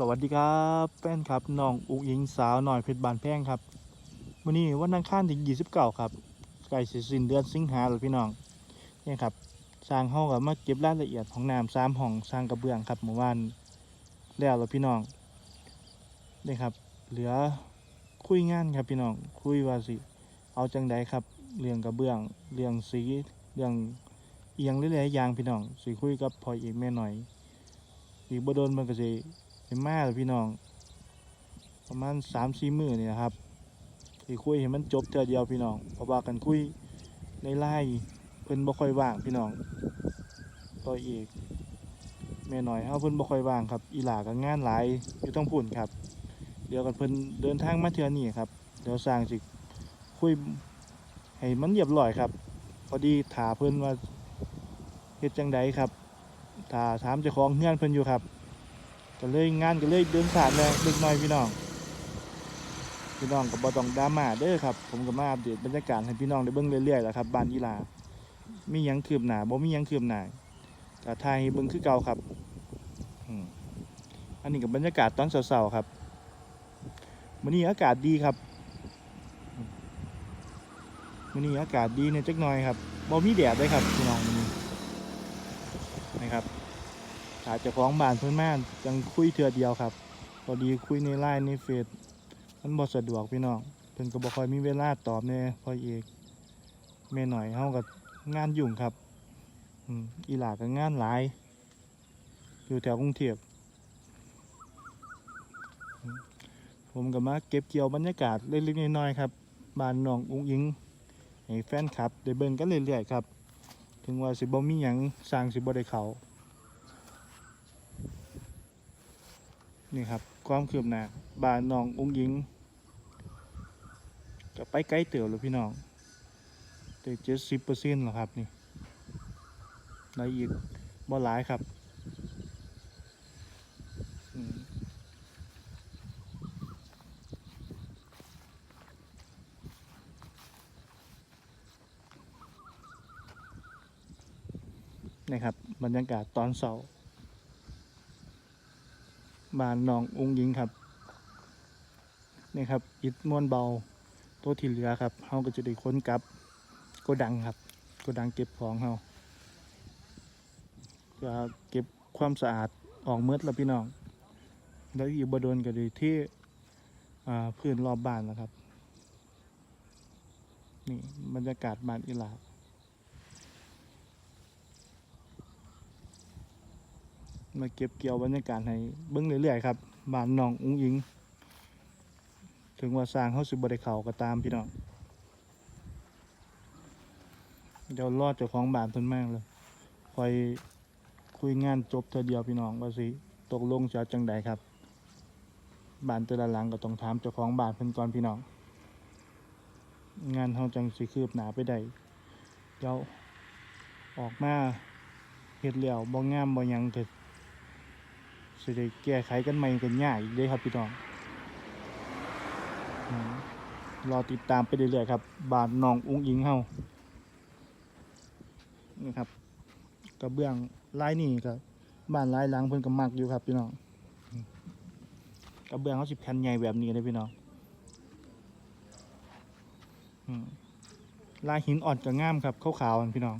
สวัสดีครับแฟนครับน้องอุกอิงสาวหน่อยเพชรบานแพงครับวันนี้วันอังคารที่29ครับใกล้สิสิ้นเดือนสิงหาแล้วพี่น้องนี่ครับสร้างห้องกับมาเก็บรายละเอียดของน้ำสามห้องสร้างกระเบื้องครับเมื่อวานแล้วแล้วพี่น้องนี่ครับ เหลือคุยงานครับพี่น้องคุยว่าสิเอาจังใดครับเรื่องกระเบื้องเรื่องสีเรื่องเอียงหลายๆอย่างพี่น้องสิคุยกับพ่อเอกแม่หน่อยอีกบ่โดนมันก็สิ เห็นมาแล้วพี่น้อง ประมาณสามสี่มือนี่นะครับสิคุยให้มันจบเทื่อเดียวพี่น้องเพราะว่ากันคุยในไล่เพิ่นบ่ค่อยว่างพี่น้องต่ออีกแม่น้อยเฮาเพิ่นบ่ค่อยว่างครับ อีหลาก็งานหลายอยู่ต้องพุ่นครับ เดี๋ยวกันเพิ่นเดินทางมาเทื่อนี้ครับเดี๋ยวสร้างสิคุยให้มันเรียบร้อยครับ พอดีถาเพิ่นว่าเฮ็ดจังใดครับถาถามเจ้าของเฮือนเพิ่นอยู่ครับ ก็เลยงานก็เลยเดินสายเลยเล็กน้อยพี่น้อง พี่น้องก็บ่ต้องดามาเด้อครับ ผมก็มาอัปเดตบรรยากาศให้พี่น้องได้เบิ่งเรื่อยๆแหละครับบ้านอีลามียังคืบหนาบ่มียังคืบหนาก็ถ่ายเบิ่งคือเก่าครับอันนี้ก็บบรรยากาศตอนเช้าๆครับมื้อนี้อากาศดีครับอืมมื้อนี้อากาศดีเนี่ยจักหน่อยครับบ่มีแดดเลยครับพี่น้องมื้อนี้ นะครับ ถ้าเจะของบ้านเพื่อนม่จังคุยเทือเดียวครับพอดีคุยในไลน์ในเฟซมันบ่สะดวกพี่น้องเพิ่นก็บ่ค่อยมีเวลาตอบแน่พอเอกแม่หน่อยเฮากับงานยุ่งครับอือีหลาก็งานหลาย อยู่แถวกรุงเทพผมก็มาเก็บเกี่ยวบรรยากาศเล็กๆน้อยๆครับบ้านน้องอุ้งอิงให้แฟนคลับได้เบิ่งกันเรื่อยๆครับ ถึงว่าสิบ่มีหยังสร้างสิบ่ได้เขา นี่ครับความคืบหน้าบ้านน้ององค์หญิงก็ไปไกลเติบแล้วพี่น้องแต่เจ็ดสิบเปอร์เซ็นต์หรอครับนี่ในอีกบ่หลายครับนี่ครับบรรยากาศตอนเสาร์ บ้านน้ององค์หญิงครับนี่ครับอิฐม้วนเบาตัวที่เหลือครับเฮาก็จะได้ค้นกลับโกดังครับโกดังเก็บของเฮาก็เก็บความสะอาดออกเมืดแล้วพี่น้อง แล้วอีกบดนก็ดีที่พื้นรอบบ้านนะครับ นี่บรรยากาศบ้านอีหลา มาเก็บเกี่ยวบรรยากาศให้เบิ้งเรื่อยๆครับบ้านน้องอุ้งอิง ถึงว่าสร้างเขาสิบได้เขาก็ตามพี่น้องเดี๋ยวรอดเจ้าของบ้านเพิ่นมากเลยคอยคุยงานจบเธอเดียวพี่น้องว่าสิตกลงจะจังใดครับบ้านแต่ละหลังก็ต้องถามเจ้าของบ้านเพิ่นก่อนพี่น้อง งานเฮาจังสิคืบหนาไปได้เดี๋ยวออกมาเฮ็ดแล้วบ่งามบ่หยังก็ สิได้แก้ไขกันใหม่กันยากอีกเลยครับพี่น้องรอติดตามไปเรื่อยๆครับ บานน้องอุ้งอิงเฮานี่ครับกระเบื้องลายนี่ครับบ้านลายหลังเพิ่นก็มักอยู่ครับพี่น้องกระเบื้องเขาสิแผ่นใหญ่แบบนี้เลยพี่น้องลายหินอ่อนก็งามครับขาวๆมันพี่น้อง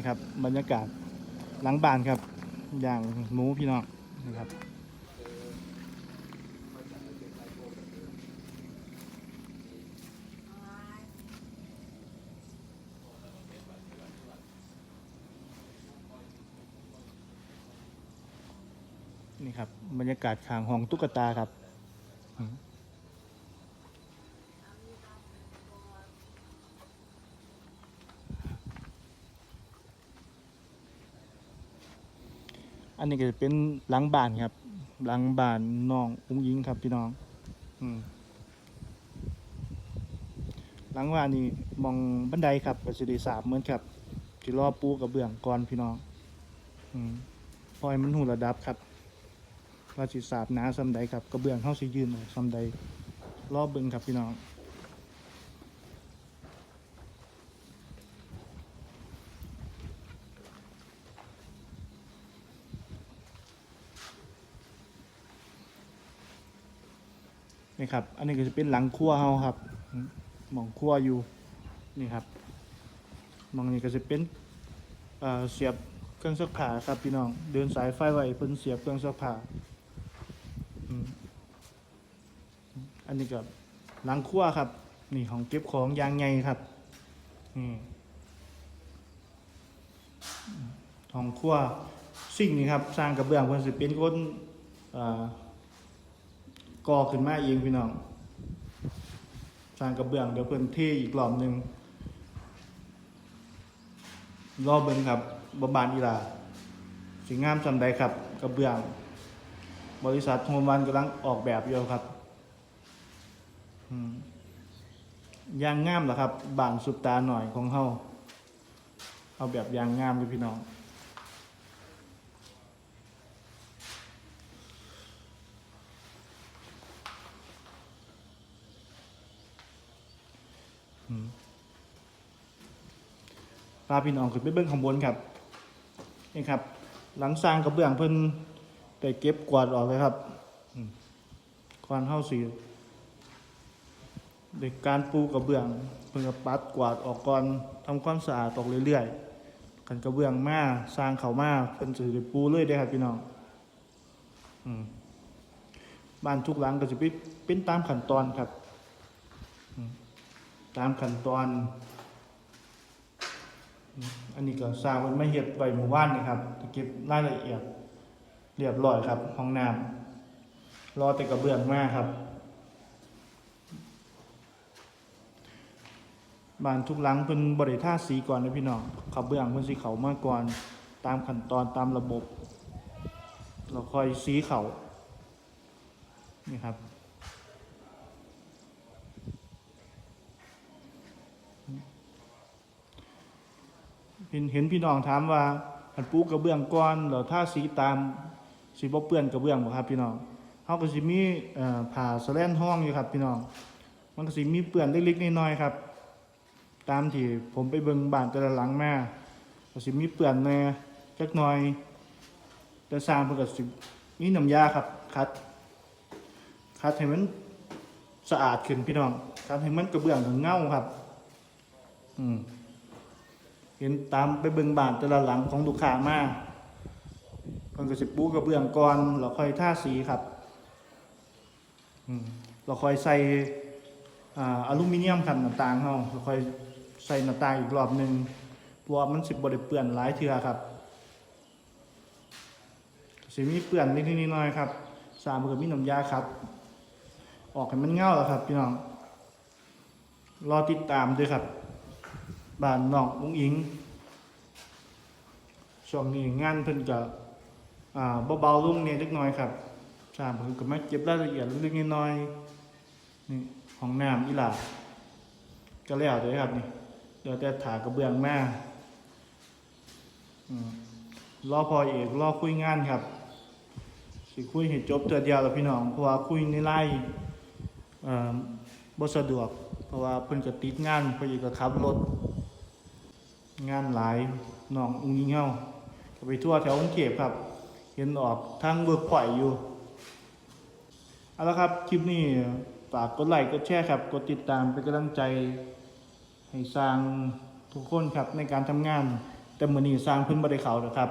นี่ครับ บรรยากาศหลังบ้านครับ อย่างหมูพี่น้องนะครับนี่ครับบรรยากาศข้างห้องตุ๊กตาครับ อันนี้ก็จะเป็นหลังบ้านครับ หลังบ้านน้องอุ้งยิงครับพี่น้อง อืมหลังบ้านนี่มองบันไดครับก็สิได้สาบเหมือนครับที่รอปูกระเบื้องก่อนพี่น้อง อืมพอยมันหูระดับครับว่าสิสาบหนาซำใดครับกระเบื้องเฮาสิยืนออกซำใดรอบเบิ่งครับพี่น้อง นี่ครับ อันนี้ก็จะเป็นหลังครัวเฮาครับหมองครัวอยู่นี่ครับมองนี้ก็จะเป็นเเสียบเครื่องซักผ้าครับพี่น้อง เดินสายไฟไว้เพิ่นเสียบเครื่องซักผ้าอันนี้ก็หลังครัวครับ นี่ของเก็บของยางไงครับนี่ของครัวสิ่งนี้ครับ สร้างกระเบื้องเพิ่นสิเป็นคนอ่อ ก่อขึ้นมาเองพี่น้องสร้างกระเบื้องเดี๋ยวเพิ่นเทอีกรอบหนึ่งรอเบิ่งครับบำบานอีหลาสิงามจำใดครับกระเบื้อง บริษัทโฮมวันกำลังออกแบบอยู่ครับยางงามเหรอครับบานสุดตาหน่อยของเฮาเอาแบบยางงามเลยพี่น้อง พาพี่น้องขึ้นไปเบื้องข้างบนครับ นี่ครับ หลังสร้างกระเบื้องเพิ่นไปเก็บกวาดออกเลยครับอืมก่อนเข้าสีเด็กการปูกระเบื้อง เพิ่นก็ปัดกวาดออกก่อนทำความสะอาดออกเรื่อยๆกันกระเบื้องมาสร้างเขามาเพิ่นสิได้ปูเลยได้ครับพี่น้องอบ้านทุกหลังก็จะเป็นเป็นตามขั้นตอนครับอื ตามขั้นตอน อันนี้ก็สร้างมันมาเฮ็ดไว้หมู่บ้านนี่ครับเก็บรายละเอียดเรียบร้อยครับห้องน้ำรอแต่กระเบื้องมากครับบ้านทุกหลังเพิ่นบ่ได้ทาสีก่อนนะพี่น้องกระเบื้องเพิ่นสิเขามาก่อนตามขั้นตอนตามระบบ เราคอยสีเขานี่ครับ เห็นเห็นพี่น้องถามว่าอันปูกระเบื้องก่อนแล้วถ้าสีตามสีบ่เปื้อนกระเบื้องบ่ครับพี่น้องเฮาก็สิมีเอ่าสแลนห้องอยู่ครับพี่น้อง มันก็สิมีเปื้อนเล็กๆน้อยๆครับ ตามที่ผมไปเบิ่งบ้านแต่ละหลังมาก็สิมีเปื้อนแน่จักหน่อย แต่สร้างเพิ่นก็สิมีน้ำยาครับคัดคัดให้มันสะอาดขึ้นพี่น้องคัดให้มันกระเบื้องเงาครับ อืม เห็นตามไปเบิ่งบ้านแต่ละหลังของลูกค้ามาเพิ่นก็สิปูกระเบื้องก่อนแล้วค่อยทาสีครับเราค่อยใส่ออลูมิเนียมครับหน้าต่างเฮาแล้วค่อยใส่หน้าต่างอีกรอบหนึ่งเพราะว่ามันสิบ่ได้เปื้อนหลายเทื่อครับสิมีเปื้อนนิดๆหน่อยๆครับสามก็มีน้ำยาครับ ออกให้มันเงาแล้วครับพี่น้อง รอติดตามด้วยครับ บ้านน้องอุ้งอิงช่วงนี้งานเพิ่นก็อ่าเบาๆลงเนี่ยเล็กน้อยครับสร้างเพิ่นก็มาเก็บรายละเอียดเล็กๆน้อยๆนี่ห้องน้ำอีหล่าก็แล้วเด้อครับนี่เดี๋ยวแต่ถากระเบื้องแมาอืมรอพอเอกรอคุยงานครับสิคุยให้จบเทื่อเดียวแล้วพี่น้องเพราะว่าคุยในไลน์เอ่อบ่สะดวก เพราะว่าเพิ่นก็ติดงานเพิ่นก็ขับรถ งานหลายน้องอุ้งยิงเฮาก็ไปทั่วแถวกรุงเทพครับ เห็นออกทางเวิร์กพอยอยู่เอาละครับคลิปนี้ฝากกดไลค์กดแชร์ครับกดติดตามเป็นกำลังใจให้สร้างทุกคนครับในการทำงาน แต่มือนี้สร้างพิ่นบ่ไดเขานะครับ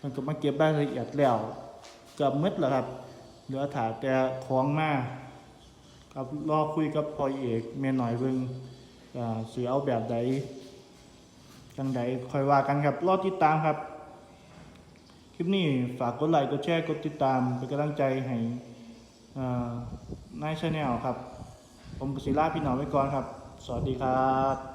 มันก็มาเก็บรายละเอียดแล้วเกือบหมดแล้วครับเหลือถาแต่ของมาครับรอคุยกับพอเอกแม่หน่อยเบิ่งอ่าสิเอาแบบใด จังใดคอยว่ากันครับ รอติดตามครับ คลิปนี้ฝากกดไลค์กดแชร์กดติดตามเป็นกำลังใจให้นายชาแนลครับ ผมกศิลาพี่น้องไว้ก่อนครับ สวัสดีครับ